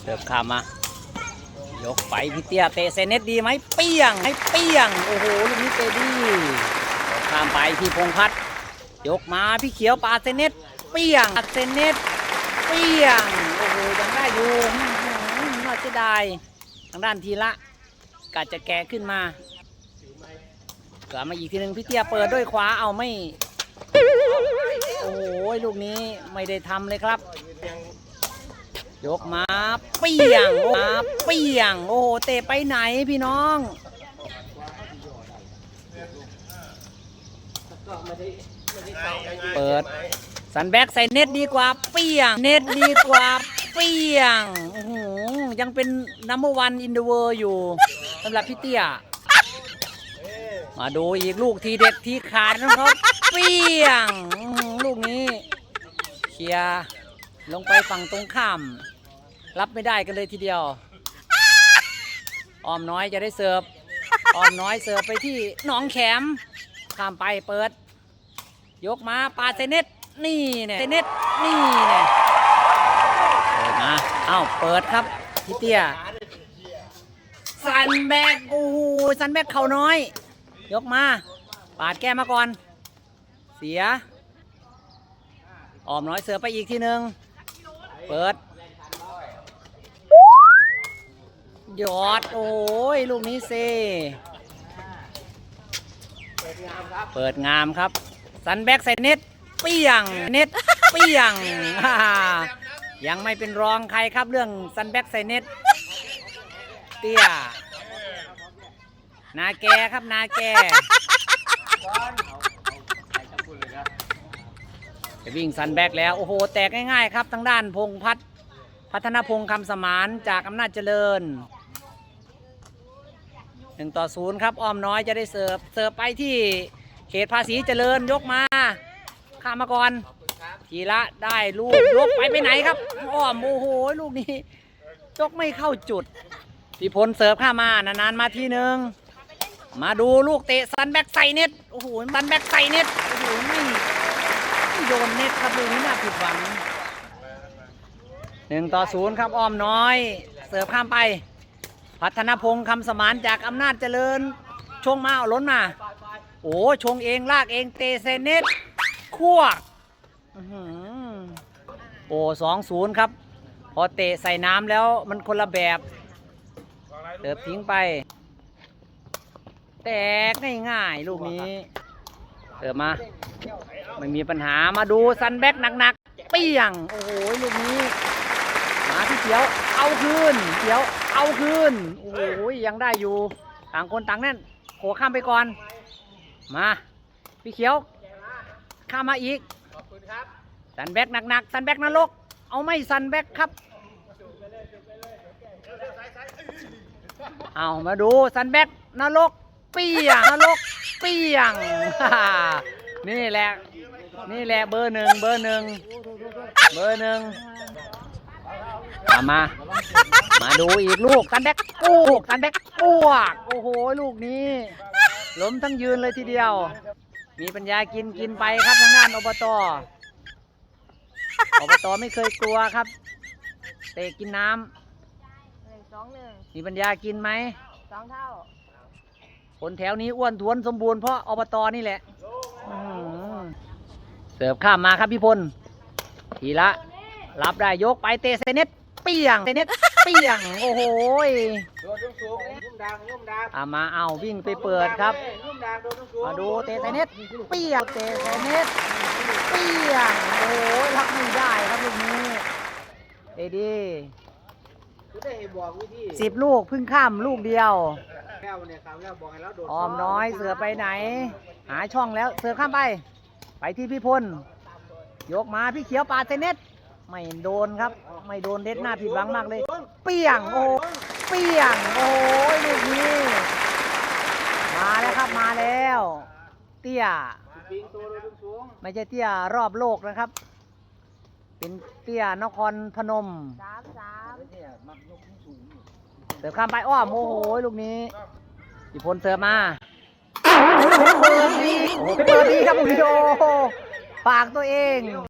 เสิร์ฟข้ามมา ยกไปพี่เตี้ยเตะเซเน็ตดีไหมเปี้ยงให้เปี้ยง โอ้โหลูกนี้เตะดีข้ามไปพี่พงพัฒน์ยกมาพี่เขียวปาเซเน็ตเปี้ยงเซเน็ตเปี้ยง โอ้โหยังได้อยู่น่าเสียดายทางด้านทีละกาจะแกะขึ้นมากลับมาอีกทีหนึ่งพี่เตี้ยเปิดด้วยขวาเอาไม่ โอ้โหลูกนี้ไม่ได้ทำเลยครับ ยกมาเปียงมาเปียง โอ้โห เตะไปไหนพี่น้องเปิด สันแบ็กใส่เน็ตดีกว่าเปียง เน็ตดีกว่าเปียงโอ้โหยังเป็นนัมเบอร์วันอินเดอะเวิร์อยู่สำหรับพี่เตี้ยมาดูอีกลูกทีเด็ดทีขาดนะครับเปียง ลูกนี้ เคลียร์ลงไปฝั่งตรงข้าม รับไม่ได้กันเลยทีเดียว ออมน้อยจะได้เสิร์ฟ ออมน้อยเสิร์ฟไปที่หนองแขม ข้ามไปเปิด ยกมาปาเซเน็ตนี่เนี่ยเซเน็ตนี่เนี่ยเปิดมาเอ้าเปิดครับพี่เตี้ยซันแบกโอ้โหซันแบกเข่าน้อย ยกมา ปาดแก้มาก่อน เสีย ออมน้อยเสือไปอีกทีหนึ่งเปิด ยอด โอ้ย ลูกนี้เซเปิดงามครับ สันแบ็กใส่เน็ตเปี้ยง เน็ตเปี้ยง ยังไม่เป็นรองใครครับเรื่องสันแบ็กใส่เน็ตเตี้ย นาแกครับนาแกไปวิ่งซันแบ็กแล้ว โอ้โห แตกง่ายๆครับทางด้านพงพัฒพัฒนพงศ์คำสมานจากอำนาจเจริญ หนึ่งต่อศูนย์ครับอ้อมน้อยจะได้เสิร์ฟเสิร์ฟไปที่เขตภาษีเจริญยกมาข้ามมาก่อนทีละได้ลูกยกไปไปไหนครับอ้อมโอ้โหลูกนี้ยกไม่เข้าจุดพี่พลเสิร์ฟข้ามานานๆมาทีหนึ่งมาดูลูกเตะซันแบ็กใส่เน็ตโอ้โหซันแบ็กใส่เน็ตโอ้โหไม่ไม่โดนเน็ตครับลูกนี้น่าผิดหวังหนึ่งต่อศูนย์ครับอ้อมน้อย เสิร์ฟข้ามไป พัฒนพงศ์คำสมานจากอำนาจเจริญ ชงมาเอาล้นมา โอ้ชงเองลากเองเตะเซเนตคั่วโอ้สองศูนย์ครับ พอเตะใส่น้ำแล้วมันคนละแบบเสิร์ฟทิ้งไป แตกง่ายๆลูกนี้เสิร์ฟมา ไม่มีปัญหามาดูซันแบ็กหนักๆ เปี้ยง โอ้โห ลูกนี้ มาที่เขียว เอาคืนเขียว เอาคืน โอ้โหยังได้อยู่ ต่างคนต่างแน่นโขข้ามไปก่อน มา พี่เขียว ข้ามมาอีกซันแบ็กหนักๆซันแบ็กนรก เอาไม่ซันแบ็กครับ เอามาดูซันแบ็กนรก เปี้ยงนรก เปี้ยง นี่แหละ นี่แหละเบอร์หนึ่งเบอร์หนึ่งเบอร์หนึ่ง เอามา มาดูอีกลูกซันแบ็กกูกซันแบ็กปวกโอ้โห ลูกนี้ ล้มทั้งยืนเลยทีเดียว มีปัญญากินกินไปครับทางด้านอบต อบตไม่เคยกลัวครับ เตะกินน้ำหนึ่งสองหนึ่งมีปัญญากินไหม สองเท่าคนแถวนี้อ้วนท้วนสมบูรณ์เพราะอบตนี่แหละอื้อหือเสิร์ฟข้ามมาครับพี่พล ทีละ รับได้ยกไปเตะเซเน็ต เปี้ยงเซเน็ตเปี้ยง โอ้โหยโดดสูงๆยุ่มดังยุ่มดังอามาเอาวิ่งไปเปิดครับ ยุ่มดังโดดสูงๆมาดูเตะเซเน็ตเปี้ยงเตะเซเน็ตเปี้ยง โอ้โหรับไม่ได้ครับลูกนี้เอดีคุณได้ให้บอกวิธีสิบลูกเพึ่งข้ามลูกเดียวแล้วเนี่ยครับแล้วบอกให้เราโดดออมน้อยเสือไปไหน หาช่องแล้วเสือข้ามไป ไปที่พี่พลยกมาพี่เขียวปาเซเน็ต ไม่โดนครับ ไม่โดนเด็ดหน้าผิดหวังมากเลย เปี้ยงโอ้เปี้ยงโอ้ยลูกนี้มาแล้วครับมาแล้ว เตี้ย ไม่ใช่เตี้ยรอบโลกนะครับ เป็นเตี้ยนครพนมสามสามเสิร์ฟข้ามไปอ้อมโอ้โหลูกนี้พี่พลเสิร์ฟมาเปิดดีโอ้โหเปิดดีครับโอ้โหฝากตัวเอง